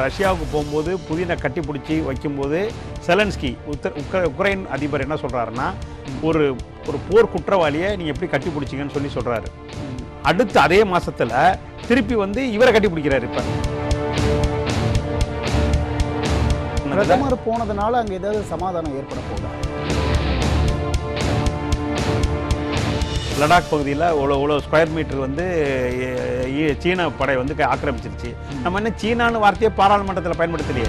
ரஷ்யாவுக்கு போகும்போது புதின கட்டி பிடிச்சி வைக்கும்போது செலன்ஸ்கி உத்தர உக்ர உக்ரைன் அதிபர் என்ன சொல்கிறாருன்னா ஒரு ஒரு போர் குற்றவாளியை நீங்கள் எப்படி கட்டி பிடிச்சிங்கன்னு சொல்லி சொல்கிறாரு அடுத்து அதே மாதத்தில் திருப்பி வந்து இவரை கட்டி பிடிக்கிறாரு இப்போ. பிரதமர் போனதுனால அங்கே ஏதாவது சமாதானம் ஏற்பட போகுதா? லடாக் பகுதியில் இவ்வளோ இவ்வளோ ஸ்கொயர் மீட்டர் வந்து சீன படை வந்து ஆக்கிரமிச்சிருச்சு. நம்ம என்ன சீனான்னு வார்த்தையை பாராளுமன்றத்தில் பயன்படுத்தலையே.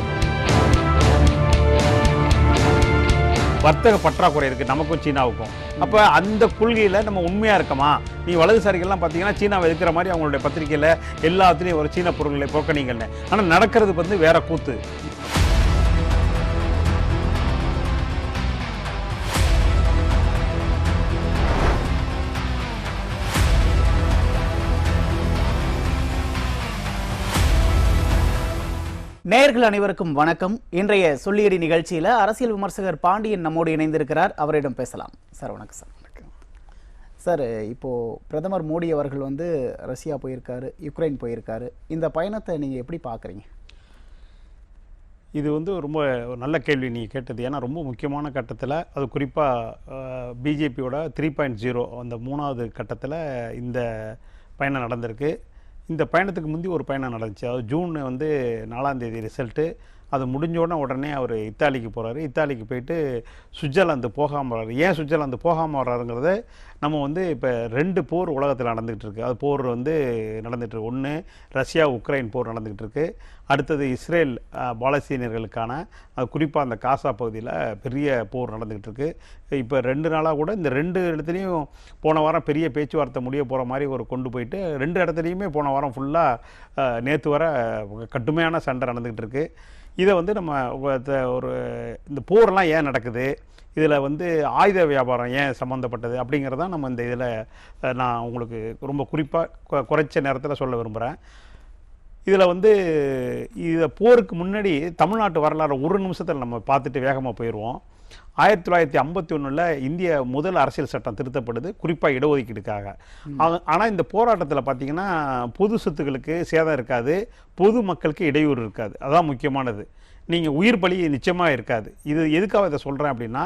வர்த்தக பற்றாக்குறை இருக்குது நமக்கும் சீனாவுக்கும். அப்போ அந்த கொள்கையில் நம்ம உண்மையாக இருக்கமா? நீ வலதுசாரிகள்லாம் பார்த்தீங்கன்னா சீனாவை எதிர்க்கிற மாதிரி அவங்களுடைய பத்திரிக்கையில் எல்லாத்துலேயும் ஒரு சீன பொருள்களை புறக்கணிங்கன்னு ஆனால் நடக்கிறது வந்து வேற கூத்து. நேயர்கள் அனைவருக்கும் வணக்கம். இன்றைய சொல்லியடி நிகழ்ச்சியில் அரசியல் விமர்சகர் பாண்டியன் நம்மோடு இணைந்திருக்கிறார். அவரிடம் பேசலாம். சார் வணக்கம் சார். சார் இப்போது பிரதமர் மோடி அவர்கள் வந்து ரஷ்யா போயிருக்காரு யுக்ரைன் போயிருக்காரு. இந்த பயணத்தை நீங்கள் எப்படி பார்க்குறீங்க? இது வந்து ரொம்ப ஒரு நல்ல கேள்வி நீங்கள் கேட்டது. ஏன்னா ரொம்ப முக்கியமான கட்டத்தில் அது குறிப்பாக பிஜேபியோட த்ரீ பாயிண்ட் ஜீரோ அந்த மூணாவது கட்டத்தில் இந்த பயணம் நடந்திருக்கு. இந்த பயணத்துக்கு முந்தி ஒரு பயணம் நடந்துச்சு. அது ஜூன் வந்து நாலாம் தேதி ரிசல்ட்டு அது முடிஞ்சோடனே உடனே அவர் இத்தாலிக்கு போகிறாரு இத்தாலிக்கு போயிட்டு சுவிட்சர்லாந்து போகாமல் வர்றாரு. ஏன் சுவிட்சர்லாந்து போகாமல் வர்றாருங்கிறத நம்ம வந்து இப்போ ரெண்டு போர் உலகத்தில் நடந்துகிட்டு இருக்கு. அது போர் வந்து நடந்துகிட்டு ஒன்று ரஷ்யா உக்ரைன் போர் நடந்துகிட்டு இருக்கு. அடுத்தது இஸ்ரேல் பாலஸ்தீனியர்களுக்கான அது குறிப்பாக அந்த காசா பகுதியில் பெரிய போர் நடந்துகிட்டு இருக்கு. இப்போ ரெண்டு நாளாக கூட இந்த ரெண்டு இடத்துலையும் போன வாரம் பெரிய பேச்சுவார்த்தை முடிய போகிற மாதிரி ஒரு கொண்டு போயிட்டு ரெண்டு இடத்துலையுமே போன வாரம் ஃபுல்லாக நேற்று வர கடுமையான சண்டை நடந்துகிட்டு இருக்குது இதை வந்து நம்ம த- ஒரு இந்த போர்லாம் ஏன் நடக்குது? இதில் வந்து ஆயுத வியாபாரம் ஏன் சம்மந்தப்பட்டது அப்படிங்கிறதான் நம்ம இந்த இதில் நான் உங்களுக்கு ரொம்ப குறிப்பாக குறைச்ச நேரத்தில் சொல்ல விரும்புகிறேன். இதில் வந்து இதை போருக்கு முன்னாடி தமிழ்நாட்டு வரலாறு ஒரு நிமிஷத்தில் நம்ம பார்த்துட்டு வேகமாக போயிடுவோம். ஆயிரத்தி தொள்ளாயிரத்தி ஐம்பத்தி ஒன்றில் இந்திய முதல் அரசியல் சட்டம் திருத்தப்படுது குறிப்பாக இடஒதுக்கீடுக்காக. ஆனால் இந்த போராட்டத்தில் பார்த்தீங்கன்னா பொது சொத்துக்களுக்கு சேதம் இருக்காது பொது மக்களுக்கு இடையூறு இருக்காது. அதான் முக்கியமானது. நீங்கள் உயிர் பலி நிச்சயமாக இருக்காது. இது எதுக்காக இதை சொல்கிறேன் அப்படின்னா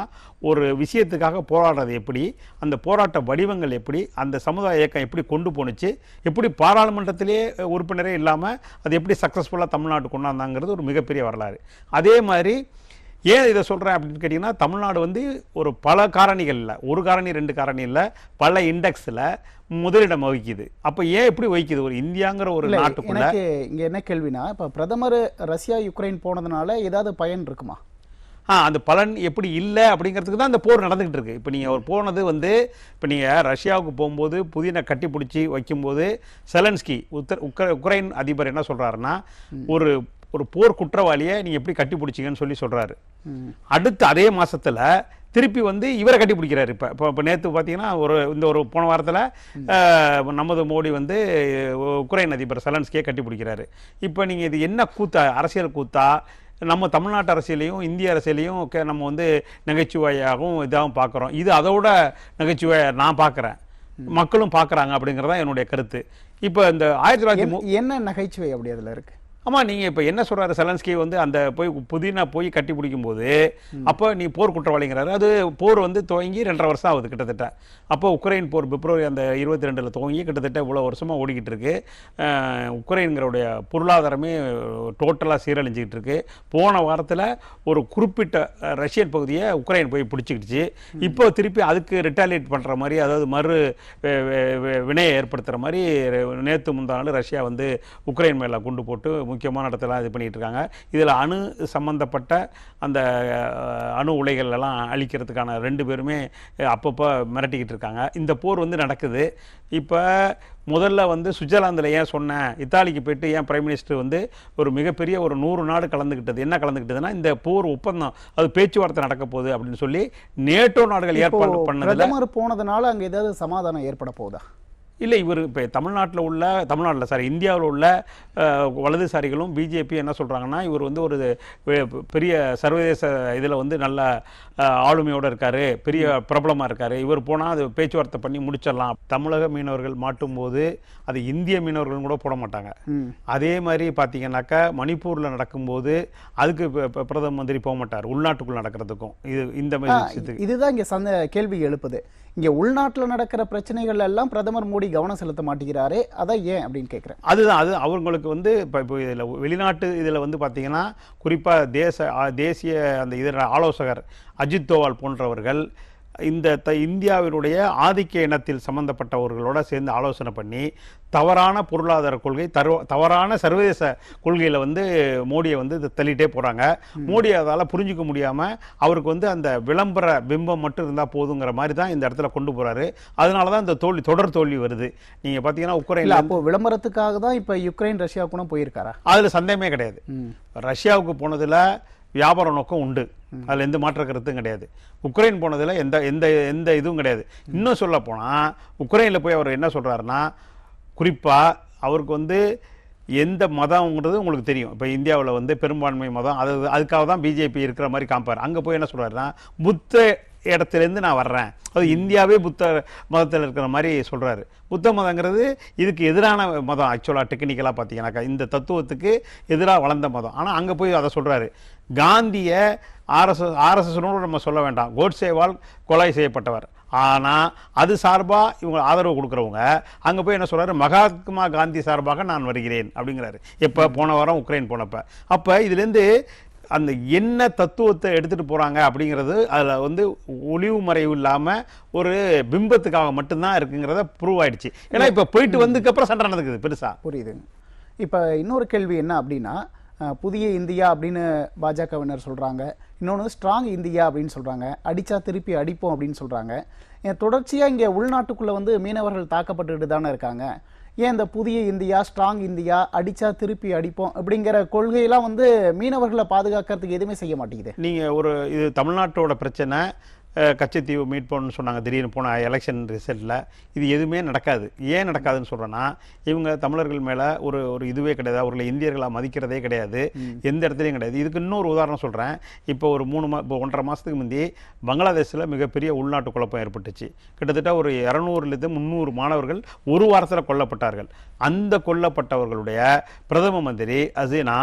ஒரு விஷயத்துக்காக போராடுறது எப்படி அந்த போராட்ட வடிவங்கள் எப்படி அந்த சமுதாய இயக்கம் எப்படி கொண்டு போணுச்சு எப்படி பாராளுமன்றத்திலே உறுப்பினரே இல்லாமல் அது எப்படி சக்ஸஸ்ஃபுல்லாக தமிழ்நாட்டு கொண்டாந்தாங்கிறது ஒரு மிகப்பெரிய வரலாறு. அதே மாதிரி ஏன் இதை சொல்கிறேன் அப்படின்னு கேட்டிங்கன்னா தமிழ்நாடு வந்து ஒரு பல காரணிகள் இல்லை ஒரு காரணி ரெண்டு காரணி இல்லை பல இண்டெக்ஸில் முதலிடம் வகிக்குது. அப்போ ஏன் எப்படி வகிக்குது? ஒரு இந்தியாங்கிற ஒரு நாட்டுக்குள்ள இங்க என்ன கேள்வினா இப்ப பிரதமர் ரஷ்யா யுக்ரைன் போனதுனால ஏதாவது பயன் இருக்குமா? ஆ அந்த பலன் எப்படி இல்லை அப்படிங்கிறதுக்கு தான் அந்த போர் நடந்துகிட்டு இருக்கு. இப்போ நீங்கள் ஒரு போனது வந்து இப்போ நீங்கள் ரஷ்யாவுக்கு போகும்போது புதின கட்டி பிடிச்சி வைக்கும்போது செலன்ஸ்கி உத்தர் உக்ர உக்ரைன் அதிபர் என்ன சொல்றாருன்னா ஒரு ஒரு போர் குற்றவாளியை நீங்கள் எப்படி கட்டி பிடிச்சிங்கன்னு சொல்லி சொல்றாரு. ம். அடுத்து அதே மாசத்துல திருப்பி வந்து இவரை கட்டி பிடிக்கிறாரு. இப்போ இப்போ இப்போ நேற்று பார்த்தீங்கன்னா ஒரு இந்த ஒரு போன வாரத்தில் நமது மோடி வந்து உக்ரைன் அதிபர் செலன்ஸ்கியை கட்டி பிடிக்கிறாரு. இப்போ நீங்கள் இது என்ன கூத்தா அரசியல் கூத்தா? நம்ம தமிழ்நாட்டு அரசியலையும் இந்திய அரசியலையும் நம்ம வந்து நகைச்சுவையாகவும் இதாகவும் பார்க்குறோம் இது அதோட நகைச்சுவை நான் பார்க்குறேன் மக்களும் பார்க்குறாங்க அப்படிங்கிறதான் என்னுடைய கருத்து. இப்போ இந்த ஆயிரத்தி தொள்ளாயிரத்தி என்ன- நகைச்சுவை அப்படி அதுல இருக்கு? ஆமா நீங்க இப்ப என்ன சொல்றாரு செலன்ஸ்கி வந்து அந்த போய் புதினா போய் கட்டி பிடிக்கும் போது அப்போ நீ போர் குற்றவாளிங்கிறாரு. அது போர் வந்து துவங்கி ரெண்டரை வருஷம் ஆகுது கிட்டத்தட்ட. அப்போ உக்ரைன் போர் பிப்ரவரி அந்த இருபத்தி ரெண்டுல துவங்கி கிட்டத்தட்ட இவ்வளவு வருஷமா ஓடிக்கிட்டு இருக்கு. அஹ், உக்ரைன்களுடைய பொருளாதாரமே டோட்டலா சீரழிஞ்சுக்கிட்டு இருக்கு. போன வாரத்துல ஒரு குறிப்பிட்ட ரஷ்யன் பகுதியை உக்ரைன் போய் பிடிச்சிக்கிடுச்சு. இப்போ திருப்பி அதுக்கு ரிட்டாலியேட் பண்ற மாதிரி அதாவது மறு வினையை ஏற்படுத்துற மாதிரி நேத்து முந்தா நாள் ரஷ்யா வந்து உக்ரைன் மேல குண்டு போட்டு முக்கியமான இடத்துல இது பண்ணிட்டு இருக்காங்க இதுல அணு சம்பந்தப்பட்ட அந்த அணு உலைகள் எல்லாம் அழிக்கிறதுக்கான ரெண்டு பேருமே அப்பப்போ மிரட்டிக்கிட்டு இருக்காங்க இந்த போர் வந்து நடக்குது. இப்போ முதல்ல வந்து சுவிட்சர்லாந்தில் ஏன் சொன்னேன் இத்தாலிக்கு போயிட்டு ஏன் பிரைம் மினிஸ்டர் வந்து ஒரு மிகப்பெரிய ஒரு நூறு நாடு கலந்துக்கிட்டது என்ன கலந்துக்கிட்டதுன்னா இந்த போர் ஒப்பந்தம் அது பேச்சுவார்த்தை நடக்க போகுது அப்படின்னு சொல்லி நேட்டோ நாடுகள் ஏற்பாடு பிரதமர் போனதுனால அங்க ஏதாவது சமாதானம் ஏற்பட போகுதா? இல்லை இவர் இப்போ தமிழ்நாட்டில் உள்ள தமிழ்நாட்டில் சாரி இந்தியாவில் உள்ள வலதுசாரிகளும் பிஜேபி என்ன சொல்கிறாங்கன்னா இவர் வந்து ஒரு பெரிய சர்வதேச இதில் வந்து நல்ல ஆளுமையோட இருக்காரு பெரிய பிரபலமாக இருக்காரு. இவர் போனால் அது பேச்சுவார்த்தை பண்ணி முடிச்சிடலாம். தமிழக மீனவர்கள் மாட்டும்போது அது இந்திய மீனவர்கள் கூட போட மாட்டாங்க. அதே மாதிரி பார்த்தீங்கன்னாக்கா மணிப்பூரில் நடக்கும்போது அதுக்கு பிரதம மந்திரி போக மாட்டார் உள்நாட்டுக்குள் நடக்கிறதுக்கும். இது இந்த மாதிரி இதுதான் இங்க சந்த கேள்வி எழுப்புது. இங்கே உள்நாட்டில் நடக்கிற பிரச்சனைகள் எல்லாம் பிரதமர் மோடி கவனம் செலுத்த மாட்டேங்கிறாரே அதான் ஏன் அப்படின்னு கேட்குறேன் அதுதான் அது அவங்களுக்கு வந்து இப்போ இப்போ இதில் வெளிநாட்டு இதில் வந்து பார்த்திங்கன்னா குறிப்பாக தேச தேசிய அந்த இதர ஆலோசகர் அஜித் தோவால் போன்றவர்கள் இந்த த இந்தியாவினுடைய ஆதிக்க இனத்தில் சம்பந்தப்பட்டவர்களோட சேர்ந்து ஆலோசனை பண்ணி தவறான பொருளாதார கொள்கை தரு தவறான சர்வதேச கொள்கையில் வந்து மோடியை வந்து இது தள்ளிட்டே போகிறாங்க மோடி அதால் புரிஞ்சுக்க முடியாமல் அவருக்கு வந்து அந்த விளம்பர பிம்பம் மட்டும் இருந்தால் போதுங்கிற மாதிரி தான் இந்த இடத்துல கொண்டு போகிறாரு அதனால தான் இந்த தோல்வி தொடர் தோல்வி வருது. நீங்கள் பார்த்தீங்கன்னா இல்ல உக்ரைனில் அப்போ விளம்பரத்துக்காக தான் இப்ப யுக்ரைன் ரஷ்யா கூட போயிருக்காரா? அதில் சந்தேகமே கிடையாது. ரஷ்யாவுக்கு போனதில் வியாபார நோக்கம் உண்டு. அதில் எந்த மாற்ற கருத்தும் கிடையாது. உக்ரைன் போனதில் எந்த எந்த எந்த இதுவும் கிடையாது. இன்னும் சொல்ல போனால் உக்ரைனில் போய் அவர் என்ன சொல்கிறாருன்னா குறிப்பாக அவருக்கு வந்து எந்த மதம்ங்கிறது உங்களுக்கு தெரியும். இப்போ இந்தியாவில் வந்து பெரும்பான்மை மதம் அது அதுக்காக தான் பிஜேபி இருக்கிற மாதிரி காமிப்பார். அங்கே போய் என்ன சொல்கிறாருன்னா புத்த இடத்துலேருந்து நான் வர்றேன். அது இந்தியாவே புத்த மதத்தில் இருக்கிற மாதிரி சொல்கிறாரு புத்த மதங்கிறது இதுக்கு எதிரான மதம் ஆக்சுவலாக டெக்னிக்கலாக பார்த்தீங்கன்னாக்கா இந்த தத்துவத்துக்கு எதிராக வளர்ந்த மதம். ஆனால் அங்கே போய் அதை சொல்கிறாரு காந்தியை ஆர்எஸ்எஸ் ஆர்எஸ்எஸ்னோடு நம்ம சொல்ல வேண்டாம். கோட்சேவால் கொலை செய்யப்பட்டவர். ஆனால் அது சார்பாக இவங்க ஆதரவு கொடுக்குறவங்க அங்கே போய் என்ன சொல்றாரு? மகாத்மா காந்தி சார்பாக நான் வருகிறேன் அப்படிங்கிறாரு. எப்போ? போன வாரம் உக்ரைன் போனப்ப. அப்போ இதுலேருந்து அந்த என்ன தத்துவத்தை எடுத்துகிட்டு போகிறாங்க அப்படிங்கிறது அதில் வந்து ஒளிவு மறைவு இல்லாமல் ஒரு பிம்பத்துக்காக மட்டும்தான் இருக்குங்கிறத ப்ரூவ் ஆயிடுச்சு. ஏன்னா இப்போ போயிட்டு வந்ததுக்கப்புறம் சண்டை நடக்குது பெருசா. புரியுதுங்க இப்போ இன்னொரு கேள்வி என்ன அப்படின்னா புதிய இந்தியா அப்படின்னு பாஜகவினர் சொல்றாங்க. இன்னொன்று வந்து ஸ்ட்ராங் இந்தியா அப்படின்னு சொல்றாங்க. அடிச்சா திருப்பி அடிப்போம் அப்படின்னு சொல்றாங்க. ஏன் தொடர்ச்சியா இங்க உள்நாட்டுக்குள்ள வந்து மீனவர்கள் தாக்கப்பட்டுட்டு தானே இருக்காங்க. ஏன் இந்த புதிய இந்தியா ஸ்ட்ராங் இந்தியா அடிச்சா திருப்பி அடிப்போம் அப்படிங்கிற கொள்கையெல்லாம் வந்து மீனவர்களை பாதுகாக்கிறதுக்கு எதுவுமே செய்ய மாட்டேங்குது. நீங்கள் ஒரு இது தமிழ்நாட்டோட பிரச்சனை. கச்சத்தீவு மீட் பண்ணணும்னு சொன்னாங்க திடீர்னு போன எலெக்ஷன் ரிசல்ட்டில் இது எதுவுமே நடக்காது. ஏன் நடக்காதுன்னு சொல்கிறேன்னா இவங்க தமிழர்கள் மேலே ஒரு ஒரு இதுவே கிடையாது. அவர்களை இந்தியர்களாக மதிக்கிறதே கிடையாது. எந்த இடத்துலையும் கிடையாது. இதுக்கு இன்னொரு உதாரணம் சொல்கிறேன் இப்போ ஒரு மூணு மா இப்போ ஒன்றரை மாதத்துக்கு முந்தி பங்களாதேஷில் மிகப்பெரிய உள்நாட்டு குழப்பம் ஏற்பட்டுச்சு. கிட்டத்தட்ட ஒரு இரநூறுலேருந்து முந்நூறு மாணவர்கள் ஒரு வாரத்தில் கொல்லப்பட்டார்கள். அந்த கொல்லப்பட்டவர்களுடைய பிரதம மந்திரி அசீனா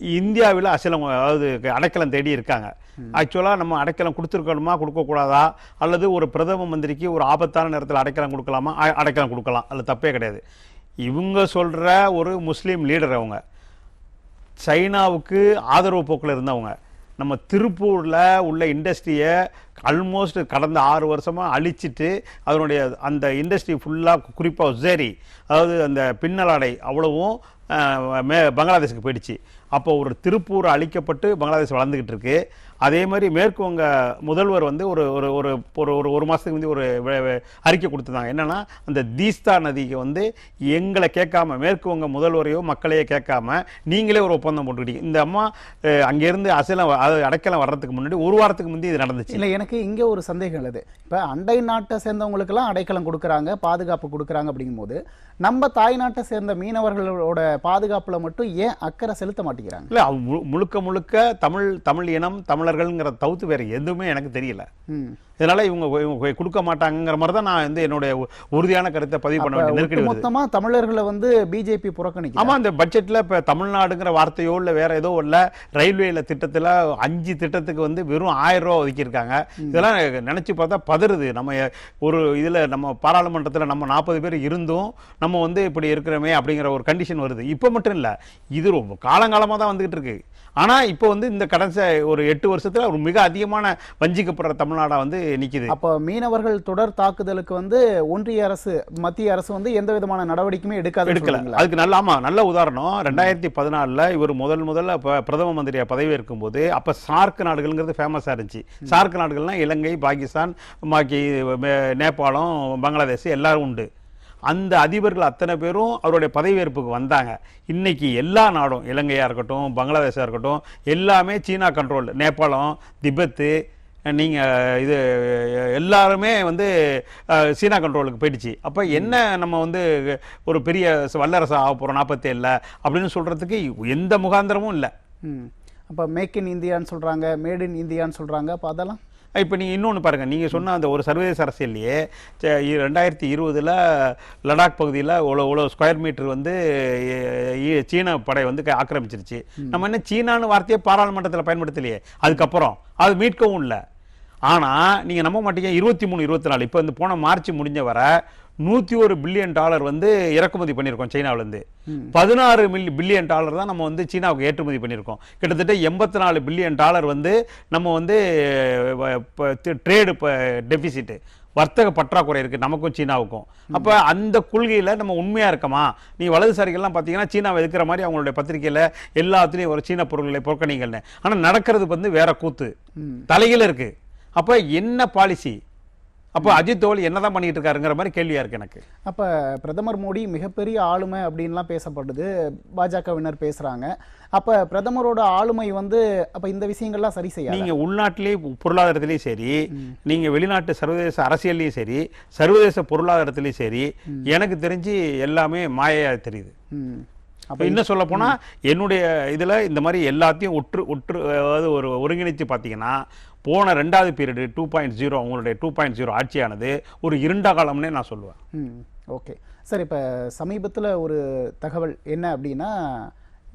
இந்தியாவில் அசலம் அதாவது அடைக்கலம் தேடி இருக்காங்க. ஆக்சுவலாக நம்ம அடைக்கலம் கொடுத்துருக்கணுமா கொடுக்கக்கூடாதா? அல்லது ஒரு பிரதம மந்திரிக்கு ஒரு ஆபத்தான நேரத்தில் அடைக்கலம் கொடுக்கலாமா? அடைக்கலம் கொடுக்கலாம். அது தப்பே கிடையாது. இவங்க சொல்கிற ஒரு முஸ்லீம் லீடர் அவங்க. சைனாவுக்கு ஆதரவு போக்கில் இருந்தவங்க. நம்ம திருப்பூரில் உள்ள இண்டஸ்ட்ரியை ஆல்மோஸ்ட் கடந்த ஆறு வருஷமாக அழிச்சிட்டு அதனுடைய அந்த இண்டஸ்ட்ரி ஃபுல்லாக குறிப்பாக உசேரி அதாவது அந்த பின்னலாடை அவ்வளவும் மே பங்களாதேஷுக்கு போயிடுச்சு. அப்போ ஒரு திருப்பூர் அழிக்கப்பட்டு பங்களாதேஷ் வளர்ந்துக்கிட்டு இருக்கு. அதே மாதிரி மேற்கு வங்க முதல்வர் வந்து ஒரு ஒரு ஒரு ஒரு ஒரு ஒரு மாதத்துக்கு வந்து ஒரு அறிக்கை கொடுத்துருந்தாங்க. என்னன்னா அந்த தீஸ்தா நதிக்கு வந்து எங்களை கேட்காம மேற்கு வங்க முதல்வரையோ மக்களையோ கேட்காம நீங்களே ஒரு ஒப்பந்தம் போட்டுக்கிட்டீங்க. இந்த அம்மா அங்கேருந்து அசலம் அடைக்கலம் வர்றதுக்கு முன்னாடி ஒரு வாரத்துக்கு முந்தி இது நடந்துச்சு. இல்ல எனக்கு இங்க ஒரு சந்தேகம் உள்ளது இப்ப அண்டை நாட்டை சேர்ந்தவங்களுக்கெல்லாம் அடைக்கலம் கொடுக்கறாங்க பாதுகாப்பு கொடுக்கறாங்க அப்படிங்கும்போது நம்ம தாய் நாட்டை சேர்ந்த மீனவர்களோட பாதுகாப்புல மட்டும் ஏன் அக்கறை செலுத்த மாட்டேங்கிறாங்க? இல்லை முழுக்க முழுக்க தமிழ் தமிழ் இனம் தமிழர்கள்ங்கிற தவிர்த்து வேறு எதுவுமே எனக்கு தெரியல. இதனால இவங்க இவங்க கொடுக்க மாட்டாங்கங்கிற மாதிரி தான் நான் வந்து என்னுடைய உறுதியான கருத்தை பதிவு பண்ண வேண்டிய நெருக்கடி வருது. மொத்தமா தமிழர்களை வந்து பிஜேபி புறக்கணிக்கும் ஆமா இந்த பட்ஜெட்ல இப்ப தமிழ்நாடுங்கிற வார்த்தையோ இல்ல வேற ஏதோ இல்ல ரயில்வேல திட்டத்துல அஞ்சு திட்டத்துக்கு வந்து வெறும் ஆயிரம் ரூபாய் ஒதுக்கியிருக்காங்க. இதெல்லாம் நினைச்சு பார்த்தா பதறுது. நம்ம ஒரு இதுல நம்ம பாராளுமன்றத்துல நம்ம நாற்பது பேர் இருந்தும் நம்ம வந்து இப்படி இருக்கிறோமே அப்படிங்கிற ஒரு கண்டிஷன் வருது. இப்ப மட்டும் இல்ல இது ரொம்ப காலங்காலமா தான் வந்துகிட்டு இருக்கு. ஆனா இப்போ வந்து இந்த கடைசி ஒரு எட்டு வருஷத்துல ஒரு மிக அதிகமான வஞ்சிக்கப்படுற தமிழ்நாடா வந்து நிக்குது. அப்ப மீனவர்கள் தொடர் தாக்குதலுக்கு வந்து ஒன்றிய அரசு மத்திய அரசு வந்து எந்த விதமான நடவடிக்கையுமே எடுக்காது எடுக்கல. அதுக்கு நல்ல ஆமா நல்ல உதாரணம். ரெண்டாயிரத்தி பதினாலில் இவர் முதல் முதல்ல பிரதம மந்திரியா பதவி இருக்கும்போது அப்போ சார்க் நாடுகள்ங்கிறது ஃபேமஸாக இருந்துச்சு. சார்க் நாடுகள்னா இலங்கை பாகிஸ்தான் பாக்கி நேபாளம் பங்களாதேஷ் எல்லாரும் உண்டு. அந்த அதிபர்கள் அத்தனை பேரும் அவருடைய பதவியேற்புக்கு வந்தாங்க. இன்னைக்கு எல்லா நாடும் இலங்கையாக இருக்கட்டும் பங்களாதேஷாக இருக்கட்டும் எல்லாமே சீனா கண்ட்ரோல் நேபாளம் திபெத்து நீங்கள் இது எல்லாருமே வந்து சீனா கண்ட்ரோலுக்கு போயிடுச்சு. அப்போ என்ன நம்ம வந்து ஒரு பெரிய வல்லரசு ஆக போகிறோம் நாற்பத்தேழில் அப்படின்னு சொல்கிறதுக்கு எந்த முகாந்திரமும் இல்லை. ம். அப்போ மேக் இன் இந்தியான்னு சொல்றாங்க மேட் இன் இந்தியான்னு சொல்றாங்க அப்போ அதெல்லாம்? இப்போ நீங்கள் இன்னொன்று பாருங்கள் நீங்கள் சொன்ன அந்த ஒரு சர்வதேச அரசியல்லையே ரெண்டாயிரத்தி இருபதில் லடாக் பகுதியில் இவ்வளோ இவ்வளோ ஸ்கொயர் மீட்டர் வந்து சீன படை வந்து க- ஆக்கிரமிச்சிருச்சு. நம்ம என்ன சீனான்னு வார்த்தையை பாராளுமன்றத்தில் பயன்படுத்தலையே. அதுக்கப்புறம் அது மீட்கவும் இல்லை. ஆனால் நீங்கள் நம்ப மாட்டீங்க இருபத்தி மூணு இருபத்தி நாலு. இப்போ இந்த போன மார்ச் முடிஞ்ச வர நூற்றி ஒரு பில்லியன் டாலர் வந்து இறக்குமதி பண்ணியிருக்கோம் சைனாவிலேருந்து. பதினாறு மில்லி பில்லியன் டாலர் தான் நம்ம வந்து சீனாவுக்கு ஏற்றுமதி பண்ணியிருக்கோம். கிட்டத்தட்ட எண்பத்தி நாலு பில்லியன் டாலர் வந்து நம்ம வந்து ட்ரேடு டெபிசிட்டு. வர்த்தக பற்றாக்குறை இருக்குது நமக்கும் சீனாவுக்கும். அப்போ அந்த கொள்கையில் நம்ம உண்மையாக இருக்கமா? நீ வலதுசாரிகள்லாம் பார்த்தீங்கன்னா சீனாவை எதிர்க்கிற மாதிரி அவங்களுடைய பத்திரிக்கையில் எல்லாத்துலேயும் ஒரு சீன பொருட்களை புறக்கணிங்கள்னு ஆனால் நடக்கிறது வந்து வேற கூத்து. தலையில் இருக்கு. அப்போ என்ன பாலிசி அப்போ அஜித் தோல் என்னதான் பண்ணிட்டு இருக்காருங்கிற மாதிரி கேள்வியா இருக்கு எனக்கு. அப்ப பிரதமர் மோடி மிகப்பெரிய ஆளுமை அப்படின்லாம் பேசப்படுது. பாஜகவினர் பேசுறாங்க. அப்ப பிரதமரோட ஆளுமை வந்து அப்ப இந்த விஷயங்கள்லாம் சரி செய்யாது? நீங்க உள்நாட்டிலேயும் பொருளாதாரத்திலையும் சரி நீங்க வெளிநாட்டு சர்வதேச அரசியல்லையும் சரி சர்வதேச பொருளாதாரத்திலையும் சரி எனக்கு தெரிஞ்சு எல்லாமே மாயையா தெரியுது. அப்ப இன்னும் சொல்ல போனா என்னுடைய இதுல இந்த மாதிரி எல்லாத்தையும் ஒற்று ஒற்று அதாவது ஒரு ஒருங்கிணைச்சு பார்த்தீங்கன்னா போன ரெண்டாவது பீரியடு டூ பாயிண்ட் ஜீரோ அவங்களுடைய டூ பாயிண்ட் ஜீரோ ஆட்சியானது ஒரு இருண்ட காலம்னே நான் சொல்லுவேன். ஓகே. சார் இப்போ சமீபத்தில் ஒரு தகவல் என்ன அப்படின்னா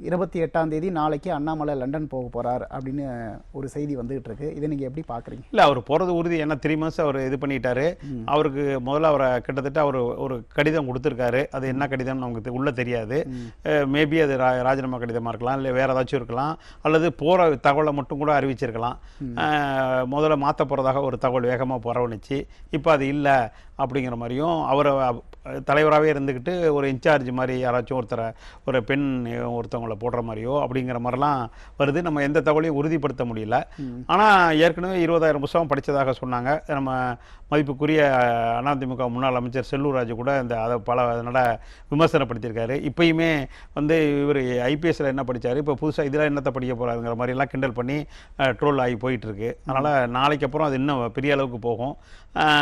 இருபத்தி எட்டாம் தேதி நாளைக்கு அண்ணாமலை லண்டன் போக போறார் அப்படின்னு ஒரு செய்தி வந்துகிட்டு இருக்கு. இதை நீங்க எப்படி பாக்குறீங்க? இல்ல அவர் போறது உறுதி. ஏன்னா த்ரீ மந்த்ஸ் அவர் இது பண்ணிட்டாரு. அவருக்கு முதல்ல அவரை கிட்டத்தட்ட அவர் ஒரு கடிதம் கொடுத்துருக்காரு. அது என்ன கடிதம் நமக்கு உள்ள தெரியாது. மேபி அது ரா- ராஜினாமா கடிதமா இருக்கலாம் இல்லை வேற ஏதாச்சும் இருக்கலாம். அல்லது போற தகவலை மட்டும் கூட அறிவிச்சிருக்கலாம். முதல்ல மாத்த போறதாக ஒரு தகவல் வேகமா பரவணிச்சு. இப்போ அது இல்லை அப்படிங்கிற மாதிரியும் அவரை தலைவராகவே இருந்துக்கிட்டு ஒரு இன்சார்ஜ் மாதிரி யாராச்சும் ஒருத்தரை ஒரு பெண் ஒருத்தவங்கள போடுற மாதிரியோ அப்படிங்கிற மாதிரிலாம் வருது. நம்ம எந்த தகவலையும் உறுதிப்படுத்த முடியல. ஆனால் ஏற்கனவே இருபதாயிரம் புத்தகம் படித்ததாக சொன்னாங்க. நம்ம மதிப்புக்குரிய அதிமுக முன்னாள் அமைச்சர் செல்லூர் ராஜு கூட இந்த அதை பல நட விமர்சனப்படுத்தியிருக்காரு. இப்பயுமே வந்து இவர் ஐபிஎஸ்ல என்ன படிச்சாரு? இப்போ புதுசாக இதில் என்னத்தை படிக்க போறாருங்கிற மாதிரிலாம் கிண்டல் பண்ணி ட்ரோல் ஆகி போயிட்டு இருக்கு அதனால் நாளைக்கு அப்புறம் அது இன்னும் பெரிய அளவுக்கு போகும்.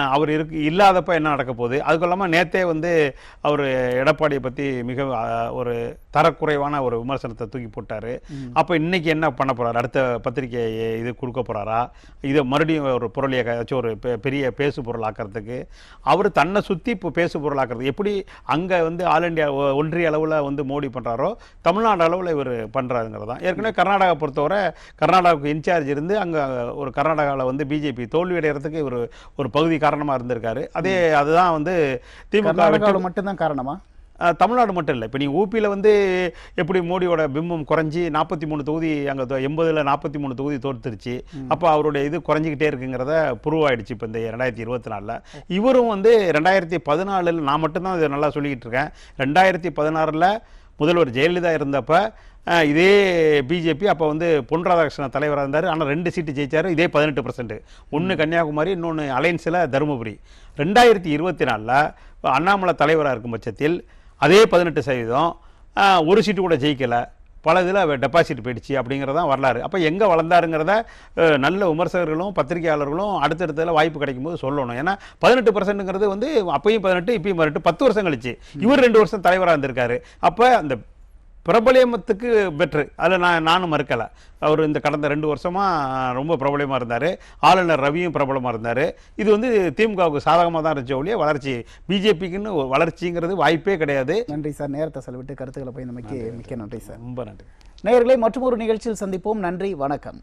அவர் இருக்கு இல்லாதப்ப என்ன நடக்க போகுது அதுக்கு இல்லாமல் நேத்தே வந்து அவர் எடப்பாடியை பற்றி மிக ஒரு தரக்குறைவான ஒரு விமர்சனத்தை தூக்கி போட்டாரு. அப்போ இன்னைக்கு என்ன பண்ண போறாரு? அடுத்த பத்திரிகை இது கொடுக்க போறாரா? இதை மறுபடியும் ஒரு பொருளியை ஏதாச்சும் ஒரு பெ- பெரிய பேசு பொருள் ஆக்கிறதுக்கு. அவர் தன்னை சுற்றி இப்போ பேசு பொருள் ஆக்கிறது. எப்படி அங்கே வந்து ஆல் இண்டியா ஒன்றிய அளவில் வந்து மோடி பண்ணுறாரோ தமிழ்நாடு அளவில் இவர் பண்ணுறாருங்கிறது தான். ஏற்கனவே கர்நாடகா பொறுத்தவரை கர்நாடகாவுக்கு இன்சார்ஜ் இருந்து அங்கே ஒரு கர்நாடகாவில் வந்து பிஜேபி தோல்வி அடைகிறதுக்கு ஒரு ஒரு பகுதி காரணமாக இருந்திருக்காரு. அதே அதுதான் வந்து திமுக மட்டும்தான் காரணமா? தமிழ்நாடு மட்டும் இல்லை. இப்போ நீங்கள் ஊபியில் வந்து எப்படி மோடியோட பிம்பம் குறைஞ்சி நாற்பத்தி மூணு தொகுதி அங்கே எண்பதில் நாற்பத்தி மூணு தொகுதி தோற்றுருச்சு அப்போ அவருடைய இது குறைஞ்சிக்கிட்டே இருக்குங்கிறத ப்ரூவ் ஆயிடுச்சு இப்போ இந்த ரெண்டாயிரத்தி இருபத்தி நாலில் இவரும் வந்து ரெண்டாயிரத்தி பதினாலில் நான் மட்டும்தான் இதை நல்லா சொல்லிக்கிட்டு இருக்கேன். ரெண்டாயிரத்தி பதினாறில் முதல்வர் ஜெயலலிதா இருந்தப்ப இதே பிஜேபி அப்போ வந்து பொன் ராதாகிருஷ்ணன் தலைவராக இருந்தார். ஆனால் ரெண்டு சீட்டு ஜெயிச்சாரு. இதே பதினெட்டு பர்சன்ட் ஒன்று கன்னியாகுமரி இன்னொன்று அலையன்ஸில் தருமபுரி. ரெண்டாயிரத்தி இருபத்தி நாலில் அண்ணாமலை தலைவராக இருக்கும் பட்சத்தில் அதே பதினெட்டு சதவீதம் ஒரு சீட்டு கூட ஜெயிக்கலை. பல இதில் டெபாசிட் போயிடுச்சு அப்படிங்கிறதான் வரலாறு. அப்போ எங்கே வளர்ந்தாருங்கிறத நல்ல விமர்சகர்களும் பத்திரிகையாளர்களும் அடுத்தடுத்ததில் வாய்ப்பு கிடைக்கும் போது சொல்லணும். ஏன்னா பதினெட்டு பர்சன்ட்டுங்கிறது வந்து அப்பயும் பதினெட்டு இப்பயும் பதினெட்டு பத்து வருஷம் கழிச்சு. இவர் ரெண்டு வருஷம் தலைவராக இருந்திருக்காரு. அப்போ அந்த பிரபலியமத்துக்கு பெட்ரு அதில் நான் நானும் மறுக்கலை. அவர் இந்த கடந்த ரெண்டு வருஷமாக ரொம்ப பிரபலியமாக இருந்தார். ஆளுநர் ரவியும் பிரபலமாக இருந்தார். இது வந்து திமுகவுக்கு சாதகமாக தான் இருந்துச்சு ஒழிய வளர்ச்சி. பிஜேபிக்குன்னு வளர்ச்சிங்கிறது வாய்ப்பே கிடையாது. நன்றி சார். நேரத்தை செலவிட்டு கருத்துக்களை பயந்தமைக்கு மிக்க நன்றி சார். ரொம்ப நன்றி. நேயர்களை மற்றும் ஒரு நிகழ்ச்சியில் சந்திப்போம். நன்றி வணக்கம்.